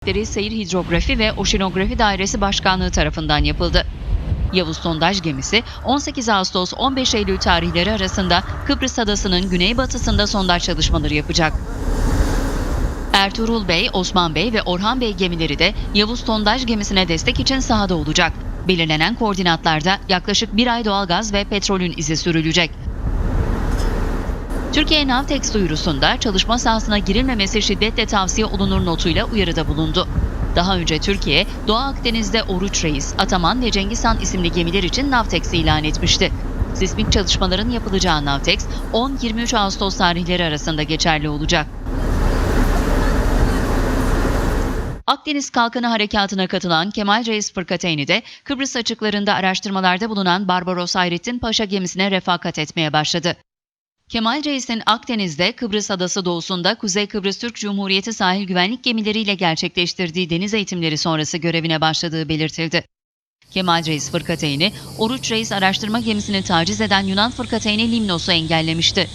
Seyir Hidrografi ve Oşinografi Dairesi Başkanlığı tarafından yapıldı. Yavuz sondaj gemisi 18 Ağustos 15 Eylül tarihleri arasında Kıbrıs Adası'nın güneybatısında sondaj çalışmaları yapacak. Ertuğrul Bey, Osman Bey ve Orhan Bey gemileri de Yavuz sondaj gemisine destek için sahada olacak. Belirlenen koordinatlarda yaklaşık bir ay doğalgaz ve petrolün izi sürülecek. Türkiye Navtex duyurusunda çalışma sahasına girilmemesi şiddetle tavsiye olunur notuyla uyarıda bulundu. Daha önce Türkiye, Doğu Akdeniz'de Oruç Reis, Ataman ve Cengiz Han isimli gemiler için Navtex ilan etmişti. Sismik çalışmaların yapılacağı Navtex, 10-23 Ağustos tarihleri arasında geçerli olacak. Akdeniz Kalkanı Harekatı'na katılan Kemal Reis Fırkateyni de Kıbrıs açıklarında araştırmalarda bulunan Barbaros Hayrettin Paşa gemisine refakat etmeye başladı. Kemal Reis'in Akdeniz'de Kıbrıs Adası doğusunda Kuzey Kıbrıs Türk Cumhuriyeti sahil güvenlik gemileriyle gerçekleştirdiği deniz eğitimleri sonrası görevine başladığı belirtildi. Kemal Reis Fırkateyni, Oruç Reis araştırma gemisini taciz eden Yunan Fırkateyni Limnos'u engellemişti.